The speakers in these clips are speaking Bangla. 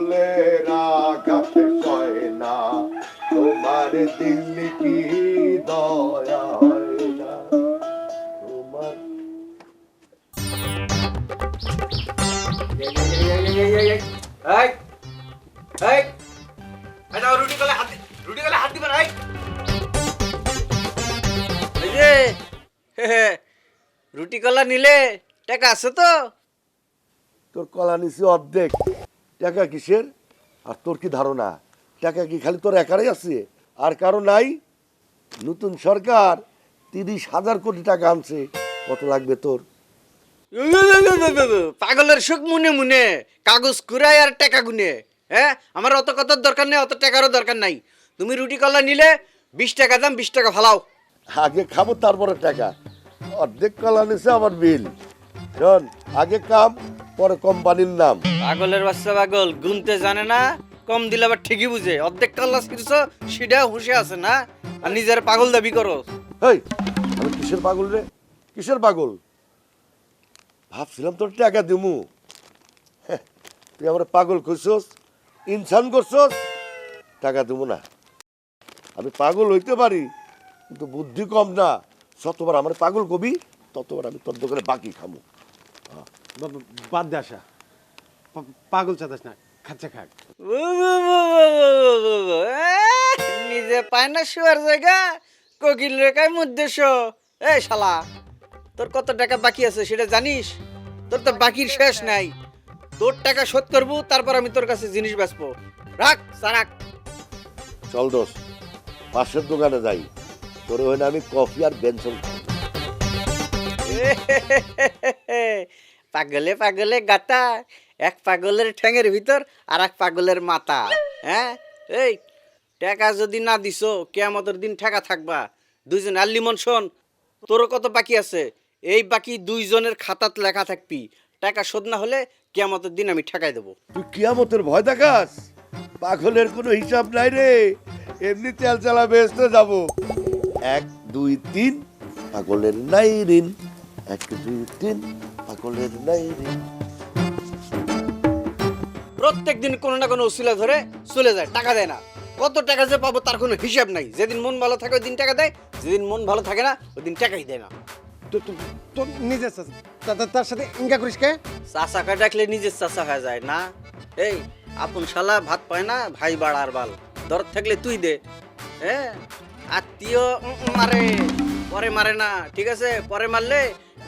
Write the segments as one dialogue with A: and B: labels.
A: ফুলের আকাশে কয় না তোমার দিল কি দয়া হয় না তোমার
B: এই এই এটা রুটি গলে হাত দি- রুটি গলে হাত দিবেন এই
C: এই যে হে হে, রুটি কলা নিলে টাকা আছে তো
A: তোর কলা নিছি অর্ধেক টাকা কিসের? আর তোর কি ধারণা? টাকা কি খালি তোর একারই আছে? আর কারও নাই? নতুন সরকার তিরিশ হাজার কোটি টাকা আনছে। কত লাগবে তোর?
C: পাগলের সুখ মুনে মুনে কাগজ কুড়াই আর টাকা গুনে। হ্যাঁ আমার অত কথার দরকার নেই অত টাকারও দরকার নাই। তুমি রুটি কলা নিলে বিশ টাকা দাম বিশ টাকা ফালাও।
A: আগে খাব তারপরে টাকা। অর্ধেক কলা নিছে আমার বিল। শোন আগে কাম পরে কোম্পানির নাম।
C: পাগলের বাচ্চা পাগল গুনতে জানে না কম দিলে আবার ঠিকই বুঝে। অর্ধেক কল্লা ছিড়ছ সেটা হুঁশে আছে না? আর নিজের পাগল দাবি করো।
A: হেই আমি কিসের পাগল রে? কিসের পাগল? ভাবছিলাম তোর টাকা দিমু। হ্যাঁ, তুই আমার পাগল করছস ইনসান করছস টাকা দেবো না। আমি পাগল হইতে পারি কিন্তু বুদ্ধি কম না। যতবার আমার পাগল কবি ততবার আমি তোর দোকানে বাকি খামু।
D: বাবা, বাদ দে আসা। পাগল চাতাস না খাচ্ছে খাক।
C: নিজে পায় না শুয়ার জায়গা কোকিল রেখায় মধ্যে শো এই শালা তোর কত টাকা বাকি আছে সেটা জানিস? তোর তো বাকির শেষ নাই। তোর টাকা শোধ করব তারপর আমি তোর কাছে জিনিস বেচবো। রাখ সারাক।
A: চল দোষ পাশের দোকানে যাই। তোর ওখানে আমি কফি আর বেনসন
C: পাগলে পাগলে গাতা, এক পাগলের ঠ্যাঙের ভিতর আর এক পাগলের মাথা হ্যাঁ? এই, টাকা যদি না দিছো, কেয়ামতের দিন ঠেকা থাকবা। দুইজন, আর লিমন, শোন, তোরও কত বাকি আছে? এই বাকি দুইজনের খাতাত লেখা থাকবি। টাকা শোধ না হলে কেয়ামতের দিন আমি ঠেকাই দেবো।
A: তুই কিয়ামতের ভয় দেখাস? পাগলের কোনো হিসাব নাই রে। এমনি তেল চালা বেসতে যাব। এক, দুই, তিন, পাগলের নাই ঋণ। এক, দুই, তিন পাগলের নাই
C: প্রত্যেক দিন কোনো না কোনো উসিলা ধরে চলে যায় টাকা দেয় না। কত টাকা যে পাবো তার কোনো হিসাব নাই। যেদিন মন ভালো থাকে ওই দিন টাকা দেয় যেদিন মন ভালো থাকে না ওই দিন টাকাই দেয় না।
D: তো- তো- তোর নিজের চাচা তা- তার সাথে ইনকা করিস কে?
C: চাচাকে ডাকলে নিজের চাচা হয়ে যায় না। এই আপন শালা ভাত পায় না ভাই বাড়ার বাল। দর থাকলে তুই দে। হ্যাঁ আত্মীয় উম উম মারে। পরে মারে না ঠিক আছে? পরে মারলে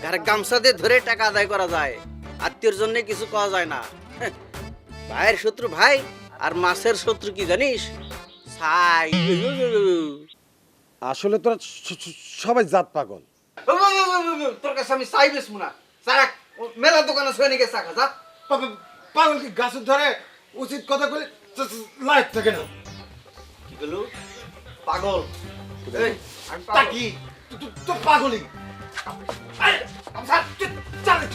C: ঘরে গামছা দিয়ে ধরে টাকা আদায় করা যায়। আত্মীয়র জন্য কিছু পাওয়া যায় না। হ্যাঁ, ভাইয়ের শত্রু ভাই আর মাছের শত্রু কি জানিস? ছাই।
D: আসলে তোরা সবাই জাত পাগল।
C: তোর কাছে আমি চাই বেশ মুনা সারা মেলা দোকানে শুয়ে নিয়ে চা খা
D: পাগল কি গাছ ধরে উচিত কথা বলে লাইট থাকে না?
C: কি বলু পাগল। আমি
D: তা
C: পাগল। আমি স্যার, চালে